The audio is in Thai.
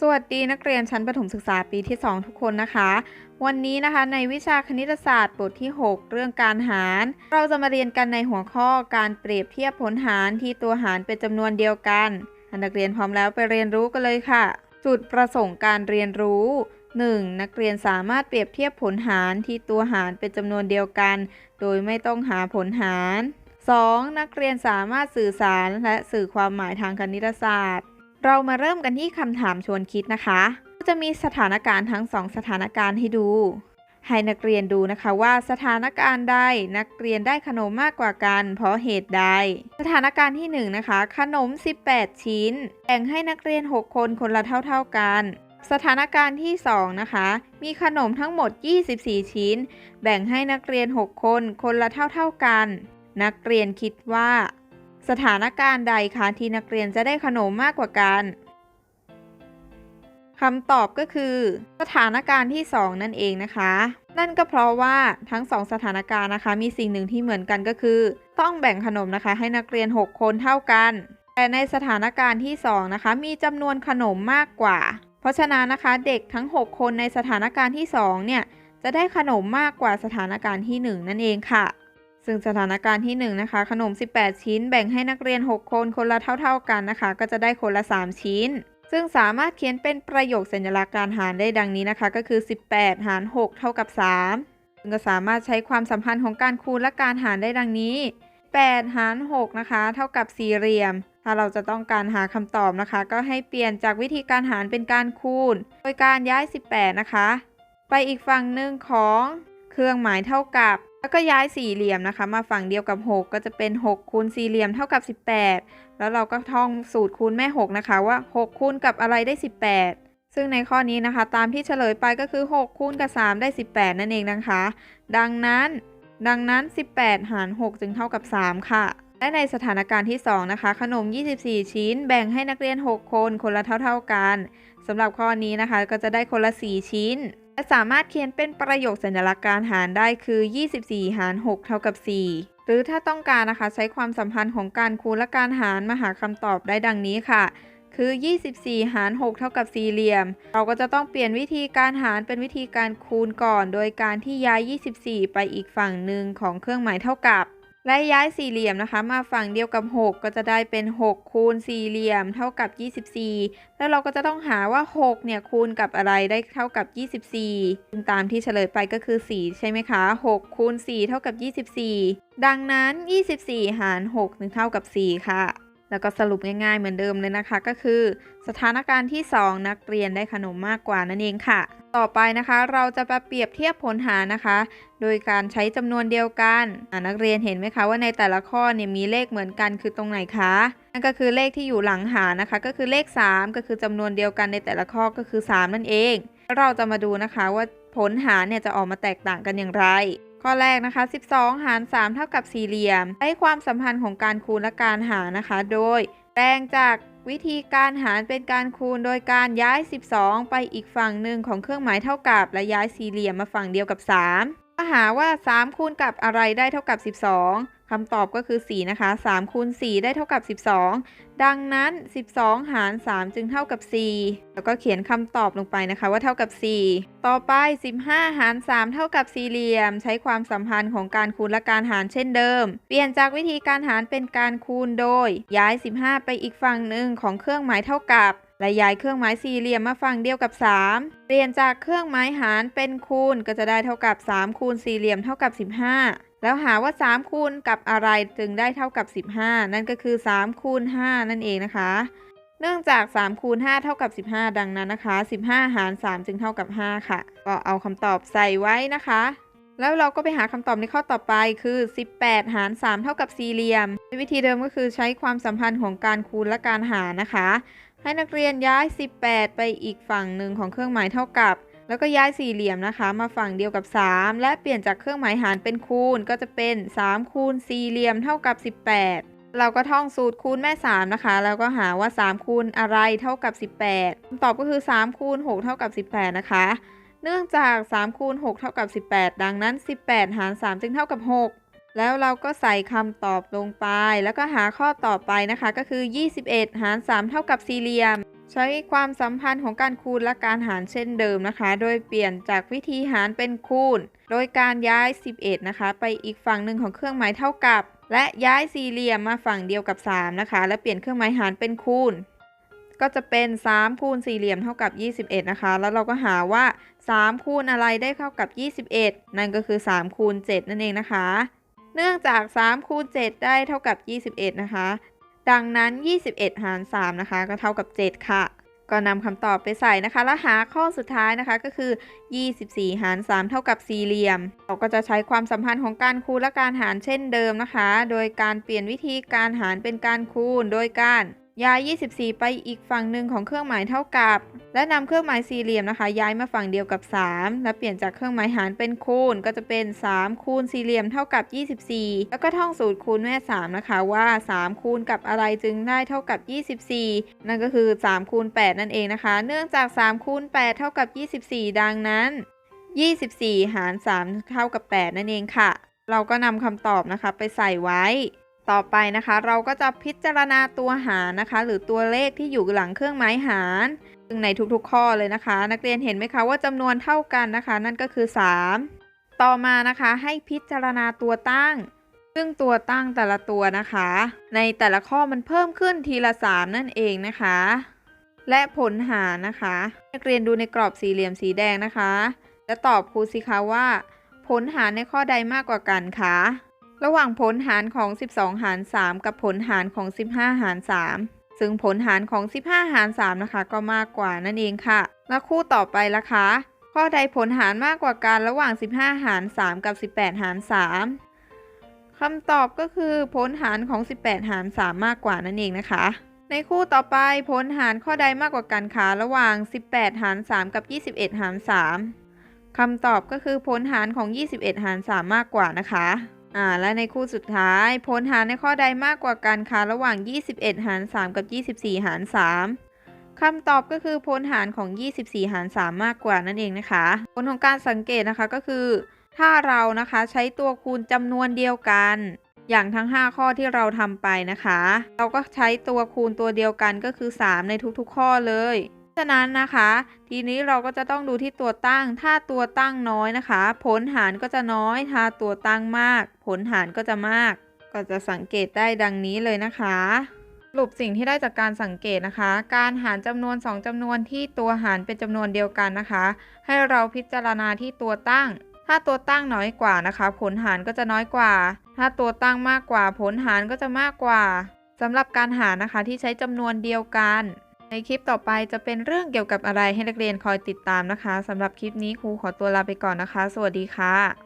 สวัสดีนักเรียนชั้นประถมศึกษาปีที่ 2 ทุกคนนะคะ วันนี้นะคะในวิชาคณิตศาสตร์บทที่ 6 เรื่องการหาร เราจะมาเรียนกันในหัวข้อการเปรียบเทียบผลหารที่ตัวหารเป็นจำนวนเดียวกันนักเรียนพร้อมแล้วไปเรียนรู้กันเลยค่ะ จุดประสงค์การเรียนรู้ 1. นักเรียนสามารถเปรียบเทียบผลหารที่ตัวหารเป็นจำนวนเดียวกัน โดยไม่ต้องหาผลหาร 2. นักเรียนสามารถสื่อสารและสื่อความหมายทางคณิตศาสตร์ เรามาเริ่มกันที่คำถามชวนคิดนะคะ จะมีสถานการณ์ทั้งสองสถานการณ์ให้ดู ให้นักเรียนดูนะคะว่าสถานการณ์ใดนักเรียนได้ขนมมากกว่ากัน เพราะเหตุใด สถานการณ์ที่1นนะคะ ขนม 18 ชิ้น แบ่งให้นักเรียน 6 คนคนละเท่า ๆกัน สถานการณ์ที่ 2 นะคะ มีขนมทั้งหมด 24 ชิ้น แบ่งให้นักเรียน 6 คนคนละเท่า ๆกัน นักเรียนคิดว่า สถานการณ์ใดคะที่นักเรียนจะได้ขนมมากกว่ากันคำตอบก็คือ สถานการณ์ที่ 2 นั่นเองนะคะ นั่นก็เพราะว่าทั้ง 2 สถานการณ์นะคะ มีสิ่งหนึ่งที่เหมือนกันก็คือ ต้องแบ่งขนมนะคะ ให้นักเรียน 6 คนเท่ากัน แต่ในสถานการณ์ที่ 2 นะคะ มีจำนวนขนมมากกว่า เพราะฉะนั้นนะคะเด็กทั้ง 6 คนในสถานการณ์ที่ 2 เนี่ยจะได้ขนมมากกว่าสถานการณ์ที่ 1 นั่นเองค่ะ ซึ่งสถานการณ์ที่1นะคะขนม 18 ชิ้นแบ่งให้นักเรียน 6 คนคนละเท่า ๆกันนะคะ ก็จะได้คนละ 3 ชิ้น ซึ่งสามารถเขียนเป็นประโยคสัญลักษณ์การหารได้ดังนี้นะคะ ก็คือ 18 หาร 6 เท่ากับ 3 ซึ่งก็สามารถใช้ความสัมพันธ์ของการคูณและการหารได้ดังนี้ 8 หาร 6 นะคะ เท่ากับสี่เหลี่ยม ถ้าเราจะต้องการหาคำตอบนะคะ ก็ให้เปลี่ยนจากวิธีการหารเป็นการคูณ โดยการย้าย 18 นะคะ ไปอีกฝั่งหนึ่งของเครื่องหมายเท่ากับแล้วก็ย้ายสี่เหลี่ยมนะคะ มาฝั่งเดียวกับ 6 ก็จะเป็น6คูณสี่เหลี่ยมเท่ากับ 18 แล้วเราก็ท่องสูตรคูณแม่ 6 นะคะว่า 6 คูณกับอะไรได้ 18 ซึ่งในข้อนี้นะคะ ตามที่เฉลยไปก็คือ 6 คูณกับ 3 ได้ 18 นั่นเองนะคะ ดังนั้นดังนั้น 18 หาร 6 จึงเท่ากับ 3 ค่ะ และในสถานการณ์ที่ 2 นะคะ ขนม 24 ชิ้น แบ่งให้นักเรียน 6 คน คนละเท่า ๆกันสำหรับข้อนี้นะคะ ก็จะได้คนละ 4 ชิ้น และสามารถเขียนเป็นประโยคสัญลักษณ์การหารได้คือ 24 หาร 6 เท่ากับ 4 หรือถ้าต้องการนะคะใช้ความสัมพันธ์ของการคูณและการหารมาหาคำตอบได้ดังนี้ค่ะ คือ 24 หาร 6 เท่ากับสี่เหลี่ยม เราก็จะต้องเปลี่ยนวิธีการหารเป็นวิธีการคูณก่อน โดยการที่ย้าย 24 ไปอีกฝั่งหนึ่งของเครื่องหมายเท่ากับ และย้ายสี่เหลี่ยมนะคะ มาฝั่งเดียวกับ 6 ก็จะได้เป็น 6 คูณสี่เหลี่ยมเท่ากับ 24 แล้วเราก็จะต้องหาว่า 6 เนี่ยคูณกับอะไรได้เท่ากับ 24 ตามที่เฉลยไปก็คือ 4 ใช่ไหมคะ 6 คูณ 4 เท่ากับ 24 ดังนั้น 24 หาร6นึงเท่ากับ 4 ค่ะ แล้วก็สรุปง่ายๆเหมือนเดิมเลยนะคะ ก็คือ สถานการณ์ที่ 2 นักเรียนได้ขนมมากกว่านั่นเองค่ะ ต่อไปนะคะ เราจะมาเปรียบเทียบผลหารนะคะ โดยการใช้จำนวนเดียวกันนักเรียนเห็นไหมคะว่าในแต่ละข้อเนี่ยมีเลขเหมือนกันคือตรงไหนคะนั่นก็คือเลขที่อยู่หลังหารนะคะ ก็คือเลข 3 ก็คือจำนวนเดียวกันในแต่ละข้อก็คือ 3 นั่นเอง เราจะมาดูนะคะว่าผลหารเนี่ยจะออกมาแตกต่างกันอย่างไรข้อแรกนะคะ 12 หาร 3 เท่ากับสี่เหลี่ยม ใช้ความสัมพันธ์ของการคูณและการหารนะคะ โดยแปลงจาก วิธีการหารเป็นการคูณโดยการย้าย 12 ไปอีกฝั่งหนึ่งของเครื่องหมายเท่ากับ และย้ายสี่เหลี่ยมมาฝั่งเดียวกับ 3 ก็หาว่า 3 คูณกับอะไรได้เท่ากับ 12 คำตอบก็คือ 4 นะคะ3คูณ4ได้เท่ากับ 12 ดังนั้น 12 หาร 3 จึงเท่ากับ 4 แล้วก็เขียนคำตอบลงไปนะคะว่าเท่ากับ 4 ต่อไป 15 หาร 3 เท่ากับสี่เหลี่ยม ใช้ความสัมพันธ์ของการคูณและการหารเช่นเดิม เปลี่ยนจากวิธีการหารเป็นการคูณโดย ย้าย 15 ไปอีกฝั่งหนึ่งของเครื่องหมายเท่ากับและย้ายเครื่องหมายสี่เหลี่ยมมาฝั่งเดียวกับ 3 เปลี่ยนจากเครื่องหมายหารเป็นคูณก็จะได้เท่ากับ 3 คูณสี่เหลี่ยมเท่ากับ 15 แล้วหาว่า 3 คูณกับอะไรจึงได้เท่ากับ 15 นั่นก็คือ3คูณ5นั่นเองนะคะ เนื่องจาก3คูณ5เท่ากับ 15 ดังนั้นนะคะ 15 หาร 3 จึงเท่ากับ 5 ค่ะ ก็เอาคำตอบใส่ไว้นะคะ แล้วเราก็ไปหาคำตอบในข้อต่อไปคือ 18 หาร 3 เท่ากับสี่เหลี่ยม วิธีเดิมก็คือใช้ความสัมพันธ์ของการคูณและการหารนะคะ ให้นักเรียนย้าย 18 ไปอีกฝั่งหนึ่งของเครื่องหมายเท่ากับ แล้วก็ย้ายสี่เหลี่ยมนะคะ มาฝั่งเดียวกับ 3 และเปลี่ยนจากเครื่องหมายหารเป็นคูณก็จะเป็น3คูณสี่เหลี่ยมเท่ากับ 18 เราก็ท่องสูตรคูณแม่ 3 นะคะ แล้วก็หาว่า 3 คูณอะไรเท่ากับ 18คำตอบก็คือ 3 คูณ 6 เท่ากับ 18 นะคะ เนื่องจาก3คูณ6เท่ากับ 18 ดังนั้น 18 หาร 3 จึงเท่ากับ 6 แล้วเราก็ใส่คำตอบลงไป แล้วก็หาข้อต่อไปนะคะ ก็คือ 21 หาร 3 เท่ากับสี่เหลี่ยม ใช้ความสัมพันธ์ของการคูณและการหารเช่นเดิมนะคะ โดยเปลี่ยนจากวิธีหารเป็นคูณ โดยการย้าย 11 นะคะ ไปอีกฝั่งหนึ่งของเครื่องหมายเท่ากับ และย้ายสี่เหลี่ยมมาฝั่งเดียวกับ 3 นะคะ และเปลี่ยนเครื่องหมายหารเป็นคูณ ก็จะเป็น 3 คูณสี่เหลี่ยมเท่ากับ 21 นะคะ แล้วเราก็หาว่า 3 คูณอะไรได้เท่ากับ 21 นั่นก็คือ 3 คูณ 7 นั่นเองนะคะ เนื่องจาก 3 คูณ 7 ได้เท่ากับ 21 นะคะ ดังนั้น 21 หาร 3 นะคะ ก็เท่ากับ 7 ค่ะ ก็นำคำตอบไปใส่นะคะ แล้วหาข้อสุดท้ายนะคะก็คือ 24 หาร 3 เท่ากับสี่เหลี่ยม เราก็จะใช้ความสัมพันธ์ของการคูณและการหารเช่นเดิมนะคะ โดยการเปลี่ยนวิธีการหารเป็นการคูณ โดยการ ย้าย 24 ไปอีกฝั่งหนึ่งของเครื่องหมายเท่ากับ และนำเครื่องหมายสี่เหลี่ยมนะคะ ย้ายมาฝั่งเดียวกับ 3 และเปลี่ยนจากเครื่องหมายหารเป็นคูณ ก็จะเป็น 3 คูณสี่เหลี่ยมเท่ากับ 24 แล้วก็ท่องสูตรคูณแม่ 3 นะคะว่า 3 คูณกับอะไรจึงได้เท่ากับ 24 นั่นก็คือ 3 คูณ 8 นั่นเองนะคะ เนื่องจาก 3 คูณ 8 เท่ากับ 24 ดังนั้น 24 หาร 3 เท่ากับ 8 นั่นเองค่ะ เราก็นำคำตอบนะคะไปใส่ไว้ ต่อไปนะคะ เราก็จะพิจารณาตัวหารนะคะ หรือตัวเลขที่อยู่หลังเครื่องหมายหารซึ่งในทุกๆข้อเลยนะคะ นักเรียนเห็นไหมคะว่าจำนวนเท่ากันนะคะ นั่นก็คือ 3 ต่อมานะคะให้พิจารณาตัวตั้ง ซึ่งตัวตั้งแต่ละตัวนะคะ ในแต่ละข้อมันเพิ่มขึ้นทีละ 3 นั่นเองนะคะ และผลหารนะคะ นักเรียนดูในกรอบสี่เหลี่ยมสีแดงนะคะ และตอบครูสิคะว่า ผลหารในข้อใดมากกว่ากันคะ ระหว่างผลหารของ 12 หาร 3 กับผลหารของ 15 หาร 3 ซึ่งผลหารของ 15 หาร 3 นะคะ ก็มากกว่านั่นเองค่ะ แล้วคู่ต่อไปละคะ ข้อใดผลหารมากกว่ากันระหว่าง 15 หาร 3 กับ 18 หาร 3 คำตอบก็คือผลหารของ 18 หาร 3 มากกว่านั่นเองนะคะ ในคู่ต่อไปผลหารข้อใดมากกว่ากันคะระหว่าง 18 หาร 3 กับ 21 หาร 3คำตอบก็คือผลหารของ 21 หาร 3 มากกว่านะคะ อ่าและในคู่สุดท้ายผลหารในข้อใดมากกว่ากันคะระหว่าง 21 หาร 3 กับ 24 หาร 3คำตอบก็คือผลหารของ 24 หาร 3 มากกว่านั่นเองนะคะ ผลของการสังเกตนะคะก็คือ ถ้าเรานะคะใช้ตัวคูณจำนวนเดียวกัน อย่างทั้ง 5 ข้อที่เราทำไปนะคะ เราก็ใช้ตัวคูณตัวเดียวกันก็คือ 3 ในทุกๆ ข้อเลย ฉะนั้นนะคะ ทีนี้เราก็จะต้องดูที่ตัวตั้ง ถ้าตัวตั้งน้อยนะคะ ผลหารก็จะน้อย ถ้าตัวตั้งมาก ผลหารก็จะมาก ก็จะสังเกตได้ดังนี้เลยนะคะสรุปสิ่งที่ได้จากการสังเกตนะคะ การหารจำนวน 2จำนวนที่ตัวหารเป็นจำนวนเดียวกันนะคะ ให้เราพิจารณาที่ตัวตั้ง ถ้าตัวตั้งน้อยกว่านะคะ ผลหารก็จะน้อยกว่า ถ้าตัวตั้งมากกว่า ผลหารก็จะมากกว่าสำหรับการหารนะคะที่ใช้จำนวนเดียวกัน ในคลิปต่อไปจะเป็นเรื่องเกี่ยวกับอะไรให้นักเรียนคอยติดตามนะคะสำหรับคลิปนี้ครูขอตัวลาไปก่อนนะคะ สวัสดีค่ะ